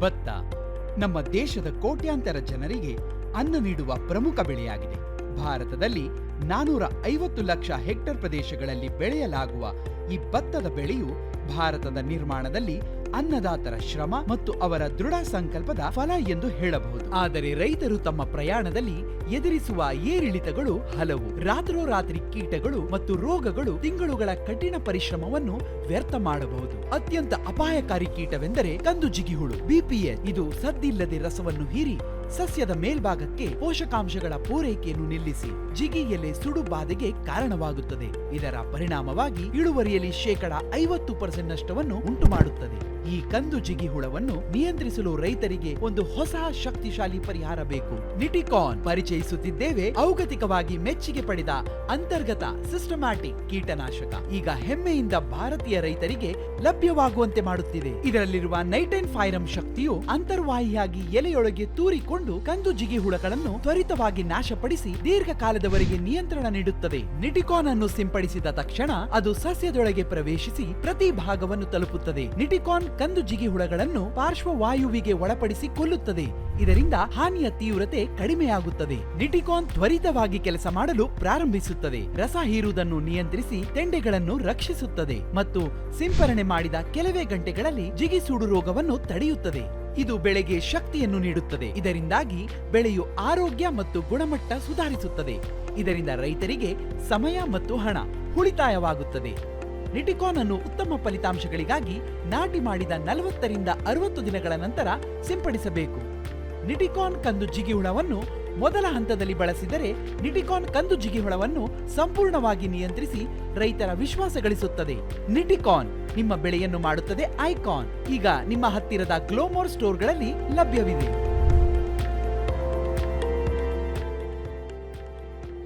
ಭತ್ತ ನಮ್ಮ ದೇಶದ ಕೋಟ್ಯಾಂತರ ಜನರಿಗೆ ಅನ್ನ ನೀಡುವ ಪ್ರಮುಖ ಬೆಳೆಯಾಗಿದೆ. ಭಾರತದಲ್ಲಿ ನಾನೂರ ಐವತ್ತು ಲಕ್ಷ ಹೆಕ್ಟೇರ್ ಪ್ರದೇಶಗಳಲ್ಲಿ ಬೆಳೆಯಲಾಗುವ ಈ ಭತ್ತದ ಬೆಳೆಯು ಭಾರತದ ನಿರ್ಮಾಣದಲ್ಲಿ ಅನ್ನದಾತರ ಶ್ರಮ ಮತ್ತು ಅವರ ದೃಢ ಸಂಕಲ್ಪದ ಫಲ ಎಂದು ಹೇಳಬಹುದು. ಆದರೆ ರೈತರು ತಮ್ಮ ಪ್ರಯಾಣದಲ್ಲಿ ಎದುರಿಸುವ ಏರಿಳಿತಗಳು ಹಲವು. ರಾತ್ರೋರಾತ್ರಿ ಕೀಟಗಳು ಮತ್ತು ರೋಗಗಳು ತಿಂಗಳುಗಳ ಕಠಿಣ ಪರಿಶ್ರಮವನ್ನು ವ್ಯರ್ಥ ಮಾಡಬಹುದು. ಅತ್ಯಂತ ಅಪಾಯಕಾರಿ ಕೀಟವೆಂದರೆ ಕಂದು ಜಿಗಿಹುಳು. ಬಿಪಿಎಲ್ ಇದು ಸದ್ದಿಲ್ಲದೆ ರಸವನ್ನು ಹೀರಿ ಸಸ್ಯದ ಮೇಲ್ಭಾಗಕ್ಕೆ ಪೋಷಕಾಂಶಗಳ ಪೂರೈಕೆಯನ್ನು ನಿಲ್ಲಿಸಿ ಜಿಗಿ ಎಲೆ ಸುಡು ಬಾಧೆಗೆ ಕಾರಣವಾಗುತ್ತದೆ. ಇದರ ಪರಿಣಾಮವಾಗಿ ಇಳುವರಿಯಲ್ಲಿ ಶೇಕಡ ಐವತ್ತು ಪರ್ಸೆಂಟ್ ನಷ್ಟವನ್ನು ಉಂಟು ಮಾಡುತ್ತದೆ ಈ ಕಂದು ಜಿಗಿ ಹುಳವನ್ನು ನಿಯಂತ್ರಿಸಲು ರೈತರಿಗೆ ಒಂದು ಹೊಸ ಶಕ್ತಿಶಾಲಿ ಪರಿಹಾರ ಬೇಕು. ನಿಟಿಕಾನ್ ಪರಿಚಯಿಸುತ್ತಿದ್ದೇವೆ ಔಗತಿಕವಾಗಿ ಮೆಚ್ಚುಗೆ ಪಡೆದ ಅಂತರ್ಗತ ಸಿಸ್ಟಮ್ಯಾಟಿಕ್ ಕೀಟನಾಶಕ. ಈಗ ಹೆಮ್ಮೆಯಿಂದ ಭಾರತೀಯ ರೈತರಿಗೆ ಲಭ್ಯವಾಗುವಂತೆ ಮಾಡುತ್ತಿದೆ. ಇದರಲ್ಲಿರುವ ನೈಟೈನ್ ಫೈರಂ ಶಕ್ತಿಯು ಅಂತರ್ವಾಹಿಯಾಗಿ ಎಲೆಯೊಳಗೆ ತೂರಿಕೊಂಡು ಕಂದು ಜಿಗಿ ಹುಳಗಳನ್ನು ತ್ವರಿತವಾಗಿ ನಾಶಪಡಿಸಿ ದೀರ್ಘಕಾಲದವರೆಗೆ ನಿಯಂತ್ರಣ ನೀಡುತ್ತದೆ. ನಿಟಿಕಾನ್ ಅನ್ನು ಸಿಂಪಡಿಸಿದ ತಕ್ಷಣ ಅದು ಸಸ್ಯದೊಳಗೆ ಪ್ರವೇಶಿಸಿ ಪ್ರತಿ ಭಾಗವನ್ನು ತಲುಪುತ್ತದೆ. ನಿಟಿಕಾನ್ ಕಂದು ಜಿಗಿ ಹುಳಗಳನ್ನು ಪಾರ್ಶ್ವವಾಯುವಿಗೆ ಒಳಪಡಿಸಿ ಕೊಲ್ಲುತ್ತದೆ. ಇದರಿಂದ ಹಾನಿಯ ತೀವ್ರತೆ ಕಡಿಮೆಯಾಗುತ್ತದೆ. ಡಿಟಿಕಾನ್ ತ್ವರಿತವಾಗಿ ಕೆಲಸ ಮಾಡಲು ಪ್ರಾರಂಭಿಸುತ್ತದೆ. ರಸ ಹೀರುವುದನ್ನು ನಿಯಂತ್ರಿಸಿ ತೆಂಡೆಗಳನ್ನು ರಕ್ಷಿಸುತ್ತದೆ ಮತ್ತು ಸಿಂಪರಣೆ ಮಾಡಿದ ಕೆಲವೇ ಗಂಟೆಗಳಲ್ಲಿ ಜಿಗಿಸೂಡು ರೋಗವನ್ನು ತಡೆಯುತ್ತದೆ. ಇದು ಬೆಳೆಗೆ ಶಕ್ತಿಯನ್ನು ನೀಡುತ್ತದೆ. ಇದರಿಂದಾಗಿ ಬೆಳೆಯು ಆರೋಗ್ಯ ಮತ್ತು ಗುಣಮಟ್ಟ ಸುಧಾರಿಸುತ್ತದೆ. ಇದರಿಂದ ರೈತರಿಗೆ ಸಮಯ ಮತ್ತು ಹಣ ಉಳಿತಾಯವಾಗುತ್ತದೆ. ನಿಟಿಕಾನ್ ಅನ್ನು ಉತ್ತಮ ಫಲಿತಾಂಶಗಳಿಗಾಗಿ ನಾಟಿ ಮಾಡಿದ ನಲವತ್ತರಿಂದ ಅರವತ್ತು ದಿನಗಳ ನಂತರ ಸಿಂಪಡಿಸಬೇಕು. ನಿಟಿಕಾನ್ ಕಂದು ಜಿಗಿಹುಳವನ್ನು ಮೊದಲ ಹಂತದಲ್ಲಿ ಬಳಸಿದರೆ ನಿಟಿಕಾನ್ ಕಂದು ಜಿಗಿಹುಳವನ್ನು ಸಂಪೂರ್ಣವಾಗಿ ನಿಯಂತ್ರಿಸಿ ರೈತರ ವಿಶ್ವಾಸ ಗಳಿಸುತ್ತದೆ ನಿಟಿಕಾನ್ ನಿಮ್ಮ ಬೆಳೆಯನ್ನು ಮಾಡುತ್ತದೆ ಐಕಾನ್. ಈಗ ನಿಮ್ಮ ಹತ್ತಿರದ ಗ್ಲೋಮೋರ್ ಸ್ಟೋರ್ಗಳಲ್ಲಿ ಲಭ್ಯವಿದೆ.